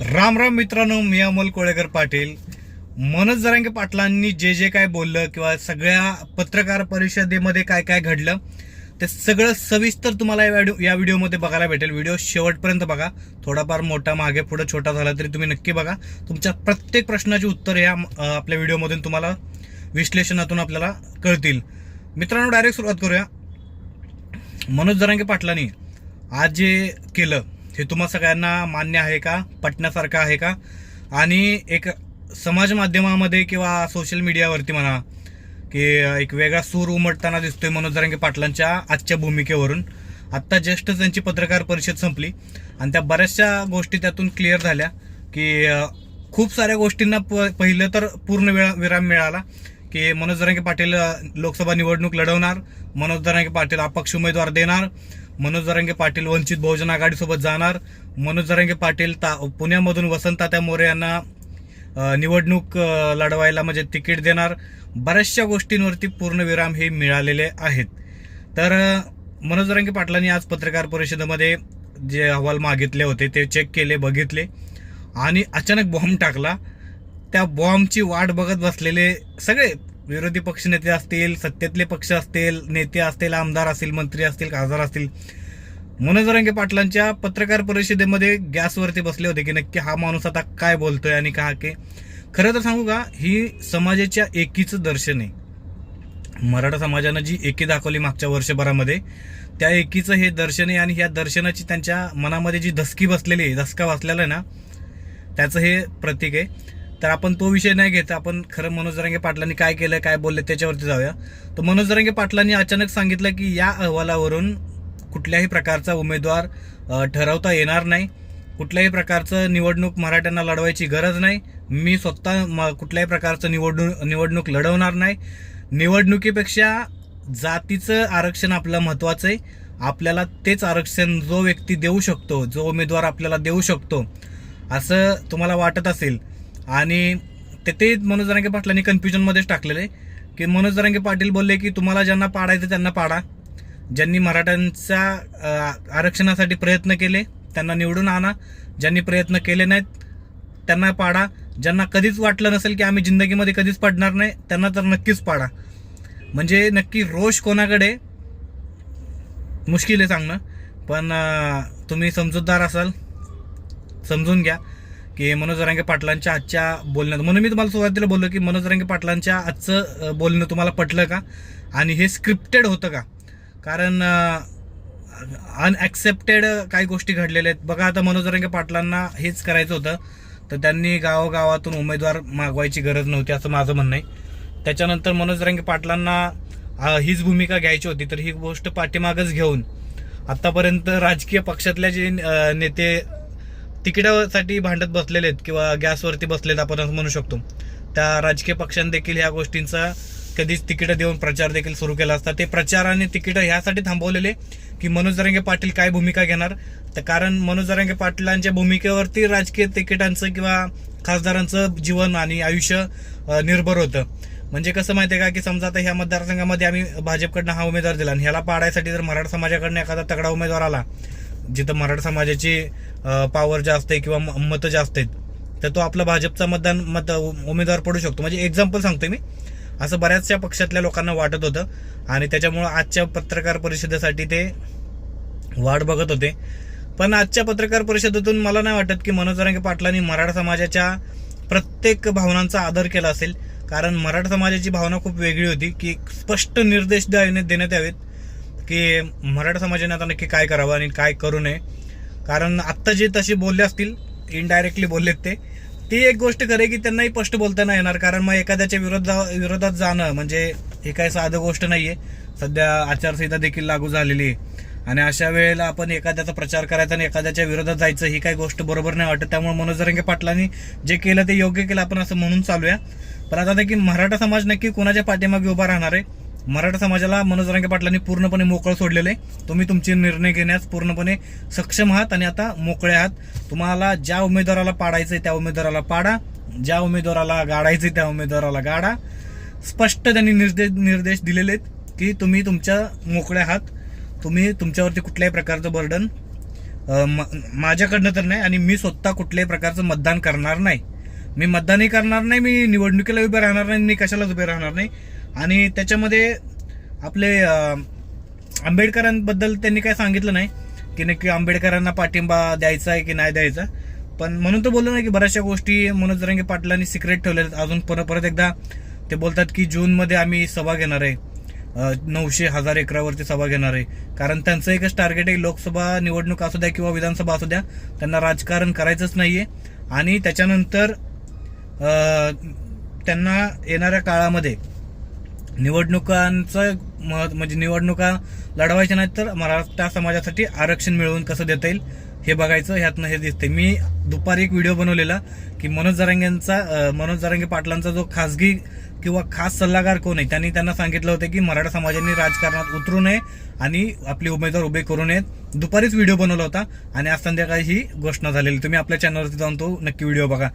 राम राम मित्रांनो मी अमोल कोळेकर पाटील. मनोज जरांगे पाटलांनी जे जे काय बोललं किंवा सगळ्या पत्रकार परिषदेमध्ये काय काय घडलं ते सगळं सविस्तर तुम्हाला या व्हिडिओ या व्हिडिओमध्ये बघायला भेटेल. व्हिडिओ शेवटपर्यंत बघा. थोडाफार मोठा मागे पुढे छोटा झाला तरी तुम्ही नक्की बघा. तुमच्या प्रत्येक प्रश्नाची उत्तर या आपल्या व्हिडिओमधून तुम्हाला विश्लेषणातून आपल्याला कळतील. मित्रांनो डायरेक्ट सुरुवात करूया. मनोज जरांगे पाटलांनी आज जे केलं हे तुम्हा सगळ्यांना मान्य आहे का? पटण्यासारखं आहे का? आणि एक समाज माध्यमामध्ये किंवा सोशल मीडियावरती म्हणा की एक वेगळा सूर उमटताना दिसतोय मनोज जरांगे पाटलांच्या आजच्या भूमिकेवरून. आत्ता जस्ट त्यांची पत्रकार परिषद संपली. आणि त्या बऱ्याचशा गोष्टी त्यातून क्लिअर झाल्या की खूप साऱ्या गोष्टींना प पहिलं तर पूर्ण वेळा विराम मिळाला की मनोज जरांगे पाटील लोकसभा निवडणूक लढवणार मनोज जरांगे पाटील अपक्ष उमेदवार देणार मनोज जरांगे पाटील वंचित बहुजन आघाडीसोबत जाणार. मनोज जरांगे पाटील ता पुण्यामधून वसंतात्या मोरे यांना निवडणूक लढवायला म्हणजे तिकीट देणार. बऱ्याचशा गोष्टींवरती पूर्णविराम हे मिळालेले आहेत. तर मनोज जरांगे पाटलांनी आज पत्रकार परिषदेमध्ये जे अहवाल मागितले होते ते चेक केले बघितले. आणि अचानक बॉम्ब टाकला. त्या बॉम्बची वाट बघत बसलेले सगळे विरोधी पक्षनेते असतील सत्तेतले पक्ष असतील नेते असतील आमदार असतील मंत्री असतील खासदार असतील. मनोज रंगे पाटलांच्या पत्रकार परिषदेमध्ये गॅसवरती बसले होते की नक्की हा माणूस आता काय बोलतोय आणि का के? खरं तर सांगू का ही समाजाच्या एकीचं दर्शन आहे. मराठा समाजानं जी एकी दाखवली मागच्या वर्षभरामध्ये त्या एकीचं हे दर्शन आहे आणि ह्या दर्शनाची त्यांच्या मनामध्ये जी धसकी बसलेली आहे धसका बसलेला आहे ना त्याचं हे प्रतीक आहे. तर आपण तो विषय नाही घेत. आपण खरं मनोज जरांगे पाटलांनी काय केलं काय बोलले त्याच्यावरती जाऊया. तर मनोज जरांगे पाटलांनी अचानक सांगितलं की या अहवालावरून कुठल्याही प्रकारचा उमेदवार ठरवता येणार नाही. कुठल्याही प्रकारचं निवडणूक मराठ्यांना लढवायची गरज नाही. मी स्वतः म- कुठल्याही प्रकारचं निवडणूक निवडणूक लढवणार नाही. निवडणुकीपेक्षा जातीचं आरक्षण आपलं महत्त्वाचं आहे. आपल्याला तेच आरक्षण जो व्यक्ती देऊ शकतो जो उमेदवार आपल्याला देऊ शकतो असं तुम्हाला वाटत असेल. आणि ते ते मनोज जरांगे पाटलांनी कन्फ्युजनमध्येच टाकलेलं आहे की मनोज जरांगे पाटील बोलले की तुम्हाला ज्यांना पाडायचं त्यांना पाडा. ज्यांनी मराठ्यांच्या आरक्षणासाठी प्रयत्न केले त्यांना निवडून आणा. ज्यांनी प्रयत्न केले नाहीत त्यांना पाडा. ज्यांना कधीच वाटलं नसेल की आम्ही जिंदगीमध्ये कधीच पडणार नाही त्यांना तर नक्कीच पाडा. म्हणजे नक्की रोष कोणाकडे? मुश्किल आहे सांगणं. पण तुम्ही समजूतदार असाल समजून घ्या. की मनोज रंगे पाटलांच्या आजच्या बोलण्यात म्हणून मी तुम्हाला सुरुवातीला बोललो की मनोज रंगे पाटलांच्या आजचं बोलणं तुम्हाला पटलं का? आणि हे स्क्रिप्टेड होतं का? कारण अनॲक्सेप्टेड काही गोष्टी घडलेल्या आहेत. बघा आता मनोज रंगे पाटलांना हेच करायचं होतं. तर त्यांनी गावोगावातून उमेदवार मागवायची गरज नव्हती असं माझं म्हणणं आहे. त्याच्यानंतर मनोज रंगे पाटलांना हीच भूमिका घ्यायची होती. तर ही गोष्ट पाठीमागच घेऊन आत्तापर्यंत राजकीय पक्षातल्या जे नेते तिकिटासाठी भांडत बसलेले आहेत किंवा गॅसवरती बसलेत आपण असं म्हणू शकतो. त्या राजकीय पक्षांनी देखील ह्या गोष्टींचा कधीच तिकीटं देऊन प्रचार देखील सुरू केला असता. ते प्रचार आणि तिकीटं ह्यासाठी थांबवलेले की मनोज जरांगे पाटील काय भूमिका घेणार? तर कारण मनोज जरांगे पाटलांच्या भूमिकेवरती राजकीय तिकिटांचं किंवा खासदारांचं जीवन आणि आयुष्य निर्भर होतं. म्हणजे कसं माहितीये का की समजा आता ह्या मतदारसंघामध्ये आम्ही भाजपकडनं हा उमेदवार दिला आणि ह्याला पाडायसाठी जर मराठा समाजाकडनं एखादा तगडा उमेदवार आला जिथं मराठा समाजाची पॉवर जास्त आहे किंवा म- मतं जास्त आहेत तर तो आपला भाजपचा मतदान मत उमेदवार पडू शकतो. म्हणजे एक्झाम्पल सांगतोय मी. असं बऱ्याचशा पक्षातल्या लोकांना वाटत होतं. आणि त्याच्यामुळं आजच्या पत्रकार परिषदेसाठी ते वाट बघत होते. पण आजच्या पत्रकार परिषदेतून मला नाही वाटत की मनोज रंगे पाटलांनी मराठा समाजाच्या प्रत्येक भावनांचा आदर केला असेल. कारण मराठा समाजाची भावना खूप वेगळी होती की स्पष्ट निर्देश देण्यात यावेत. की मराठा समाजाने आता नक्की काय करावं आणि काय करू नये. कारण आत्ता जे तसे बोलले असतील इनडायरेक्टली बोललेत ते ती एक गोष्ट करे की त्यांनाही स्पष्ट बोलता नाही येणार. कारण मग एखाद्याच्या विरोधा विरोधात जाणं म्हणजे हे काय साधं गोष्ट नाही आहे सध्या आचारसंहिता देखील लागू झालेली आहे. आणि अशा वेळेला आपण एखाद्याचा प्रचार करायचा आणि एखाद्याच्या विरोधात जायचं ही काही गोष्ट बरोबर नाही वाटत. त्यामुळे मनोजरंगे पाटलांनी जे केलं ते योग्य केलं. आपण असं म्हणून चालूया. पण आता की मराठा समाज नक्की कोणाच्या पाठीमागे उभा राहणार आहे? मराठा समाजाला मनोज जरांगे पाटलांनी पूर्णपणे मोकळं सोडलेलं आहे. तुम्ही तुमचे निर्णय घेण्यास पूर्णपणे सक्षम आहात आणि आता मोकळे आहात. तुम्हाला ज्या उमेदवाराला पाडायचंय त्या उमेदवाराला पाडा. ज्या उमेदवाराला गाडायचंय त्या उमेदवाराला गाडा. स्पष्ट त्यांनी निर्देश निर्देश दिलेले आहेत की तुम्ही तुमच्या मोकळे आहात. तुम्ही तुमच्यावरती कुठल्याही प्रकारचं बर्डन म- माझ्याकडनं तर नाही आणि मी स्वतः कुठल्याही प्रकारचं मतदान करणार नाही. मी मतदानही करणार नाही मी निवडणुकीला उभे राहणार नाही मी कशालाच उभे राहणार नाही. आणि त्याच्यामध्ये आपले आंबेडकरांबद्दल त्यांनी काय सांगितलं नाही की नक्की आंबेडकरांना पाठिंबा द्यायचा आहे की नाही द्यायचा. पण म्हणून तर बोललो नाही की बऱ्याचशा गोष्टी मनोज जरांगे पाटलांनी सिक्रेट ठेवलेल्या आहेत. अजून परत परत एकदा ते बोलतात की जूनमध्ये आम्ही सभा घेणार आहे. नऊशे हजार एकरावरती सभा घेणार आहे. कारण त्यांचं एकच टार्गेट आहे लोकसभा निवडणूक असू द्या किंवा विधानसभा असू द्या त्यांना राजकारण करायचंच नाही आहे आणि त्याच्यानंतर त्यांना येणाऱ्या काळामध्ये निवडणुकांचं महत्त्व म्हणजे निवडणुका लढवायच्या नाहीत तर मराठा समाजासाठी आरक्षण मिळवून कसं देता येईल हे बघायचं ह्यातनं हे दिसते मी दुपारी एक व्हिडिओ बनवलेला की मनोज जरांगेंचा मनोज जरांगे पाटलांचा जो खासगी किंवा खास सल्लागार कोण आहे त्यांनी त्यांना सांगितलं होतं की मराठा समाजाने राजकारणात उतरू नये आणि आपले उमेदवार उभे करू नयेत. दुपारीच व्हिडिओ बनवला होता आणि आज संध्याकाळी ही घोषणा झालेली. तुम्ही आपल्या चॅनलवरती जाऊन तो नक्की व्हिडिओ बघा.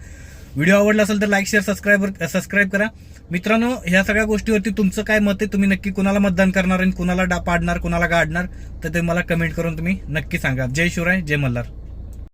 व्हिडिओ आवडला असेल तर लाईक शेअर सबस्क्राईब सबस्क्राईब करा. मित्रांनो ह्या सगळ्या गोष्टीवरती तुमचं काय मत आहे तुम्ही नक्की कुणाला मतदान करणार आणि कुणाला डा पाडणार कुणाला गाडणार तर ते मला कमेंट करून तुम्ही नक्की सांगा. जय शिवराय जय मल्हार.